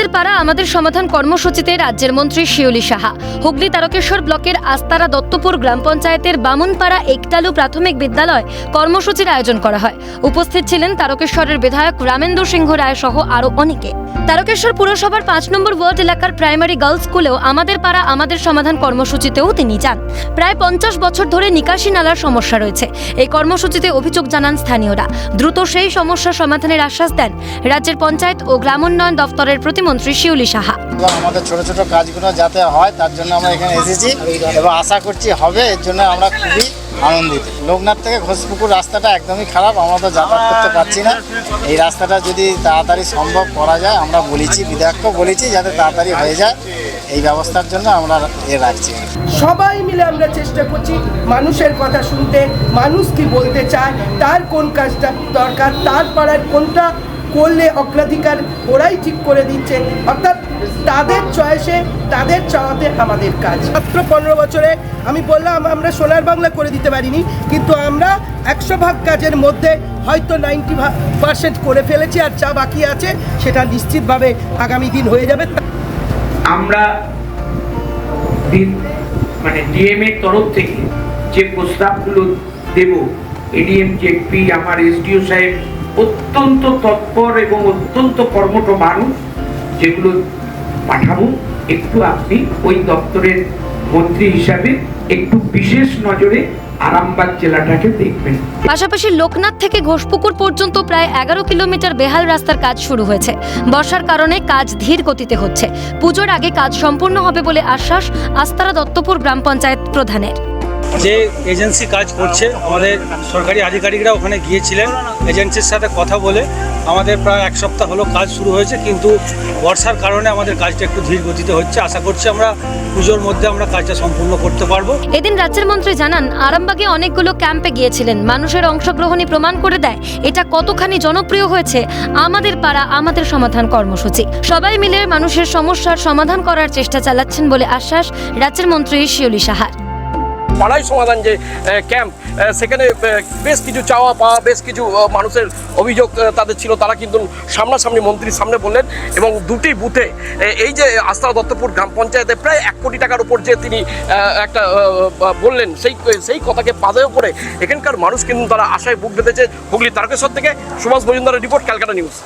আমাদের পাড়া, আমাদের সমাধান কর্মসূচিতে রাজ্যের মন্ত্রী শিউলি সাহা। হুগলি তারকেশ্বর ব্লকের আস্তারা দত্তপুর গ্রাম পঞ্চায়েতের বামুনপাড়া একটালু প্রাথমিক বিদ্যালয় কর্মসূচির আয়োজন করা হয়। উপস্থিত ছিলেন তারকেশ্বরের বিধায়ক রামেন্দ্র সিংহ রায় সহ আরও অনেকে। তারকেশ্বর পুরসভার পাঁচ নম্বর ওয়ার্ড এলাকার প্রাইমারি গার্লস স্কুলেও আমাদের পাড়া, আমাদের সমাধান কর্মসূচিতেও তিনি যান। প্রায় পঞ্চাশ বছর ধরে নিকাশি নালার সমস্যা রয়েছে। এই কর্মসূচিতে অভিযোগ জানান স্থানীয়রা। দ্রুত সেই সমস্যা সমাধানের আশ্বাস দেন রাজ্যের পঞ্চায়েত ও গ্রামোন্নয়ন দফতরের প্রতিমন্ত্রী শিউলি সাহা। আমাদের ছোট ছোট কাজগুলো যাতে হয় তার জন্য আমরা এখানে এসেছি এবং আশা করছি হবে এর জন্য আমরা খুবই আনন্দিত। লোকনাথ থেকে ঘোষপুকুর রাস্তাটা একদমই খারাপ আমরা তো যাতায়াত করতে পারছি না। এই রাস্তাটা যদি তাড়াতাড়ি সম্ভব করা যায় আমরা বলেছি বিধায়ককেও বলেছি যাতে তাড়াতাড়ি হয়ে যায়। এই ব্যবস্থার জন্য আমরা এ রাখছি। সবাই মিলে আমরা চেষ্টা করছি মানুষের কথা শুনতে মানুষ কি বলতে চায় তার কোন কাজটা দরকার তার পাড়ার কোনটা করলে অগ্রাধিকার ওরাই ঠিক করে দিচ্ছে। অর্থাৎ তাদের চয়েসে, তাদের চাওয়াতে আমাদের কাজ। মাত্র পনেরো বছরে, আমি বললাম আমরা সোনার বাংলা করে দিতে পারিনি, কিন্তু আমরা একশো ভাগ কাজের মধ্যে হয়তো নাইনটি পার্সেন্ট করে ফেলেছি আর যা বাকি আছে সেটা নিশ্চিতভাবে আগামী দিন হয়ে যাবে। আমরা মানে ডিএম এর তরফ থেকে যে প্রস্তাবগুলো দেব এডিএম জেপি আমার এসডিও সাহেব অত্যন্ত তৎপর এবং অত্যন্ত কর্মঠ মানুষ, যেগুলো পাঠাবো, একটু আপনি ওই দপ্তরের মন্ত্রী হিসাবে একটু বিশেষ নজরে আরামবাগ জেলাটাকে দেখবেন। পাশাপাশি লোকনাথ থেকে ঘোষপুকুর পর্যন্ত প্রায় এগারো কিলোমিটার বেহাল রাস্তার কাজ শুরু হয়েছে। বর্ষার কারণে কাজ ধীর গতিতে হচ্ছে। পুজোর আগে কাজ সম্পূর্ণ হবে বলে আশ্বাস আস্তারা দত্তপুর গ্রাম পঞ্চায়েত প্রধানের। যে এজেন্সি কাজ করছে, আমাদের সরকারি আধিকারিকরা ওখানে গিয়েছিলেন, এজেন্সির সাথে কথা বলে আমাদের প্রায় এক সপ্তাহ হলো কাজ শুরু হয়েছে, কিন্তু বর্ষার কারণে আমাদের কাজটা একটু ধীর গতিতে হচ্ছে। আশা করছি আমরা পুজোর মধ্যে আমরা কাজটা সম্পূর্ণ করতে পারব। এদিন রাজ্যের মন্ত্রী জানান, আরামবাগে অনেকগুলো ক্যাম্পে গিয়েছিলেন। মানুষের অংশগ্রহণই প্রমাণ করে দেয়, এটা কতখানি জনপ্রিয় হয়েছে, আমাদের পাড়া, আমাদের সমাধান কর্মসূচি। সবাই মিলে মানুষের সমস্যার সমাধান করার চেষ্টা চালাচ্ছেন বলে আশ্বাস রাজ্যের মন্ত্রী শিউলি সাহার। পাড়াই সমাধান যে ক্যাম্প সেখানে বেশ কিছু চাওয়া পাওয়া, বেশ কিছু মানুষের অভিযোগ তাদের ছিল, তারা কিন্তু সামনাসামনি মন্ত্রীর সামনে বললেন এবং দুটি বুথে এই যে আস্থা দত্তপুর গ্রাম পঞ্চায়েতে প্রায় এক কোটি টাকার উপর যে তিনি একটা বললেন, সেই সেই কথাকে পাদেও করে এখানকার মানুষ কিন্তু তারা আশায় বুক বেঁধেছে হুগলি তারকেশ্বর থেকে সুভাষ মজুমদারের রিপোর্ট, ক্যালকাটা নিউজ।